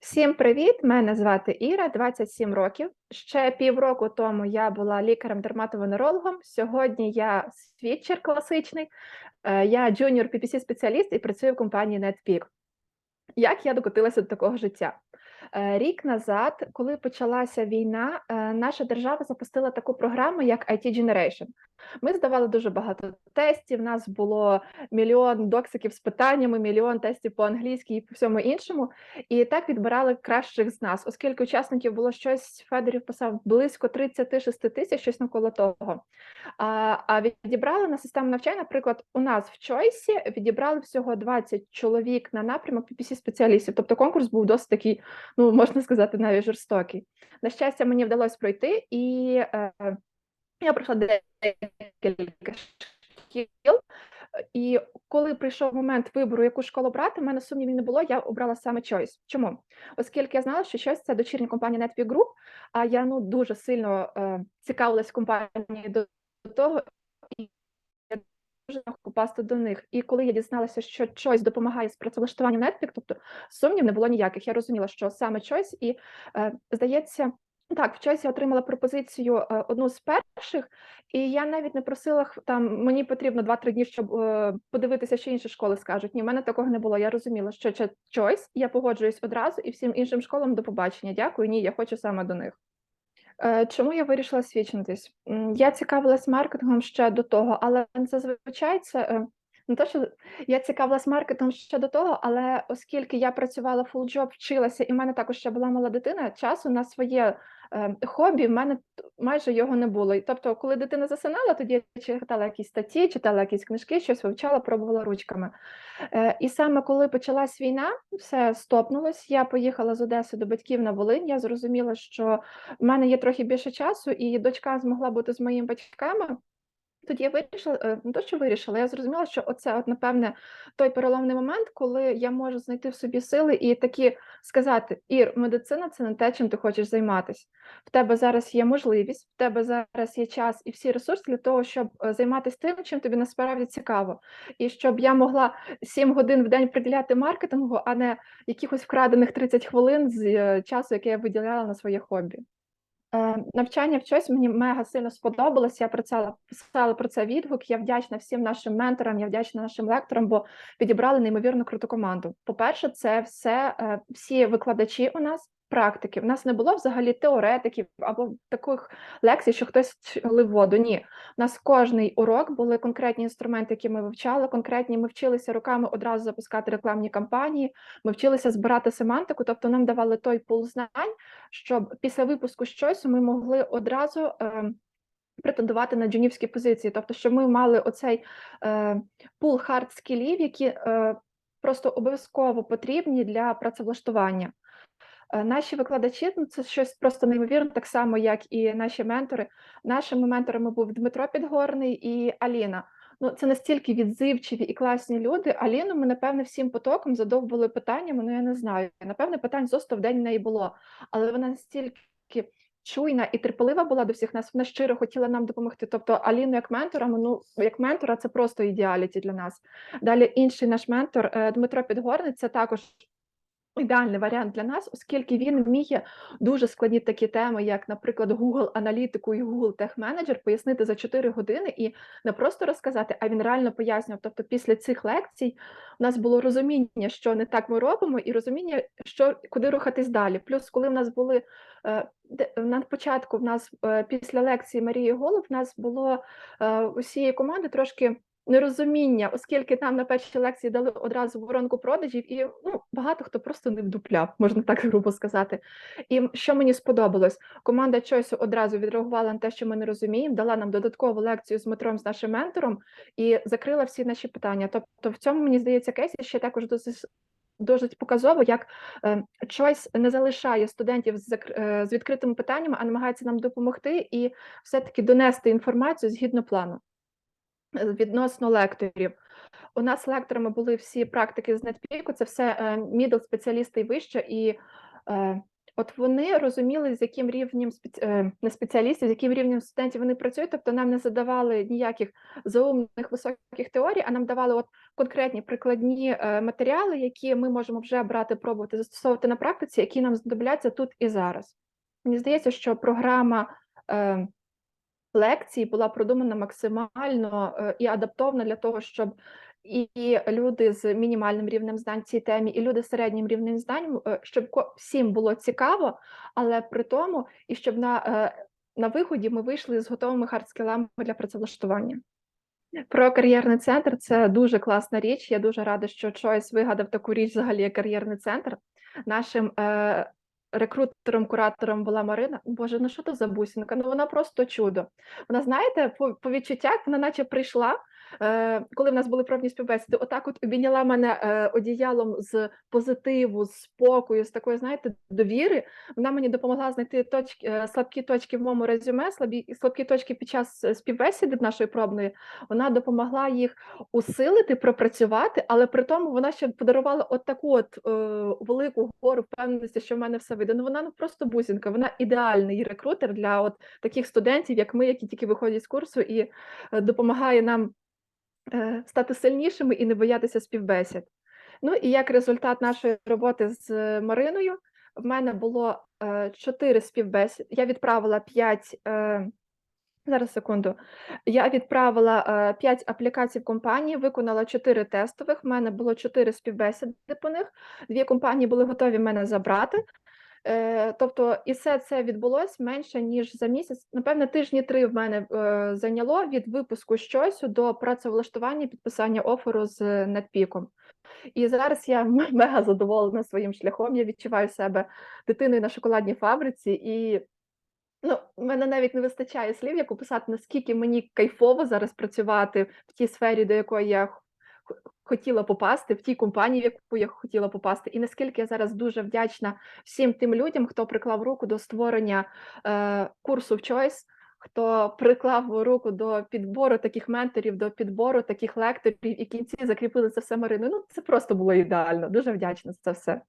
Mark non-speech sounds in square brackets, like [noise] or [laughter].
Всім привіт! Мене звати Іра, 27 років. Ще півроку тому я була лікарем-дерматовенерологом. Сьогодні я свідчер класичний, е, я джуніор PPC спеціаліст і працюю в компанії NetPeak. Як я докотилася до такого життя? Е, Рік назад, коли почалася війна, е, наша держава запустила таку програму, як IT Generation. Ми здавали дуже багато тестів. У нас було мільйон доксиків з питаннями, мільйон тестів по англійській і по всьому іншому. І так відбирали кращих з нас, оскільки учасників було щось, Федорів писав близько 36 тисяч, щось навколо того. А а відібрали на систему навчання, наприклад, у нас в Чойсі відібрали всього 20 чоловік на напрямок PPC спеціалістів. Тобто конкурс був досить такий, ну можна сказати, навіть жорстокий. На щастя, мені вдалося пройти, і е, я пройшла декілька шкіл. І коли прийшов момент вибору, яку школу брати, в мене сумнівів не було, я обрала саме Choice. Чому? Оскільки я знала, що Choice – це дочірня компанія Netpeak Group, а я ну дуже сильно е, цікавилась компанією до того, попасти до них. І коли я дізналася, що Choice допомагає з працевлаштуванням Netpeak, тобто сумнів не було ніяких. Я розуміла, що саме Choice, і е, здається. Так, в часі отримала пропозицію е, одну з перших, і я навіть не просила там, мені потрібно 2-3 дні, щоб е, подивитися, що інші школи скажуть. Ні, в мене такого не було. Я розуміла, що це choice, я погоджуюсь одразу, і всім іншим школам до побачення. Дякую, ні, я хочу саме до них. Е, чому я вирішила свідчитись? Я цікавилась маркетингом ще до того, але зазвичай це е, не те, що я цікавилась маркетингом ще до того, але оскільки я працювала фулджоб, вчилася, і в мене також ще була мала дитина, часу на своє е, хобі в мене майже його не було. Тобто, коли дитина засинала, тоді я читала якісь статті, читала якісь книжки, щось вивчала, пробувала ручками. Е, і саме коли почалась війна, все стопнулось. Я поїхала з Одеси до батьків на Волинь. Я зрозуміла, що в мене є трохи більше часу, і дочка змогла бути з моїми батьками. Тоді я вирішила, е, не то, що вирішила, я зрозуміла, що оце, от, напевне, той переломний момент, коли я можу знайти в собі сили і такі сказати: Ір, медицина це не те, чим ти хочеш займатися. В тебе зараз є можливість, в тебе зараз є час і всі ресурси для того, щоб е, займатися тим, чим тобі насправді цікаво, і щоб я могла 7 годин в день приділяти маркетингу, а не якихось вкрадених 30 хвилин з е, часу, яке я виділяла на своє хобі. Е, навчання в щось мені мега сильно сподобалось. Я писала, писала про це відгук. Я вдячна всім нашим менторам, я вдячна нашим лекторам, бо підібрали неймовірно круту команду. По-перше, це все е, всі викладачі у нас практики. У нас не було взагалі теоретиків або таких лекцій, що хтось лив воду. Ні, у нас кожний урок були конкретні інструменти, які ми вивчали. Конкретні ми вчилися руками одразу запускати рекламні кампанії. Ми вчилися збирати семантику, тобто нам давали той пул знань, щоб після випуску щось ми могли одразу. Е, Претендувати на джунівські позиції, тобто, щоб ми мали оцей е, пул хард скілів, які е, просто обов'язково потрібні для працевлаштування. Е, наші викладачі ну це щось просто неймовірне, так само, як і наші ментори. Нашими менторами був Дмитро Підгорний і Аліна. Ну, це настільки відзивчиві і класні люди. Аліну ми, напевне, всім потоком задовбували питаннями. Ну я не знаю. Напевне, питань зо 100 в день в неї було, але вона настільки чуйна і терпелива була до всіх нас. Вона щиро хотіла нам допомогти. Тобто, Аліну як ментора, ну як ментора, це просто ідеаліті для нас. Далі інший наш ментор е, Дмитро Підгорний, це також Ідеальний варіант для нас, оскільки він вміє дуже складні такі теми, як, наприклад, Google аналітику і Google Tech Manager пояснити за 4 години і не просто розказати, а він реально пояснював. Тобто, після цих лекцій у нас було розуміння, що не так ми робимо, і розуміння, що куди рухатись далі. Плюс, коли в нас були е, на початку, в нас е, після лекції Марії Голуб, в нас було е, усієї команди трошки нерозуміння, оскільки нам на першій лекції дали одразу воронку продажів, і ну, багато хто просто не вдупляв, можна так грубо сказати. І що мені сподобалось, команда Чойсу одразу відреагувала на те, що ми не розуміємо, дала нам додаткову лекцію з метром з нашим ментором і закрила всі наші питання. Тобто, в цьому мені здається, кейсі ще також досить. Досить показово, як е, не залишає студентів з е, з відкритими питаннями, а намагається нам допомогти і все-таки донести інформацію згідно плану. Відносно лекторів. У нас лекторами були всі практики з NetPeak, це все мідл спеціалісти і вище, і е, От вони розуміли, з яким рівнем е, не спеціалістів, з яким рівнем студентів вони працюють. Тобто нам не задавали ніяких заумних високих теорій, а нам давали от конкретні прикладні е, матеріали, які ми можемо вже брати, пробувати застосовувати на практиці, які нам знадобляться тут і зараз. Мені здається, що програма лекцій була продумана максимально е, і адаптована для того, щоб і люди з мінімальним рівнем знань цій темі, і люди з середнім рівнем знань, е, щоб всім було цікаво, але при тому, і щоб на, е, на виході ми вийшли з готовими хардскілами для працевлаштування. Про кар'єрний центр це дуже класна річ. Я дуже рада, що Choice вигадав таку річ взагалі як кар'єрний центр. Нашим рекрутером, куратором була Марина. Боже, ну що то за бусинка? Ну вона просто чудо. Вона, знаєте, по, по відчуттях вона наче прийшла. Е, коли в нас були пробні співбесіди, отак от обійняла мене е, одіялом з позитиву, з спокою, з такої, знаєте, довіри. Вона мені допомогла знайти точки, е, слабкі точки в моєму резюме, слабі слабкі точки під час співбесіди нашої пробної. Вона допомогла їх усилити, пропрацювати, але при тому вона ще подарувала от таку от е, велику гору впевненості, що в мене все вийде. Ну вона ну просто бусинка, вона ідеальний рекрутер для от таких студентів, як ми, які тільки виходять з курсу, і допомагає нам стати сильнішими і не боятися співбесід. Ну і як результат нашої роботи з Мариною, в мене було е, чотири співбесіди. Я відправила п'ять. Е, Зараз секунду. Я відправила е, 5 аплікацій в компанії, виконала 4 тестових. В мене було 4 співбесіди по них. Дві компанії були готові мене забрати. Е, тобто, і все це відбулось менше ніж за місяць. Напевне, тижні три в мене е, зайняло від випуску щось до працевлаштування, підписання оферу з надпіком. І зараз я [laughs] мега задоволена своїм шляхом. Я відчуваю себе дитиною на шоколадній фабриці, і ну, мене навіть не вистачає слів, як описати, наскільки мені кайфово зараз працювати в тій сфері, до якої я хотіла попасти, в тій компанії, в яку я хотіла попасти, і наскільки я зараз дуже вдячна всім тим людям, хто приклав руку до створення е, курсу в Choice, хто приклав руку до підбору таких менторів, до підбору таких лекторів, і кінці закріпили це все Мариною. Ну, це просто було ідеально. Дуже вдячна за це все.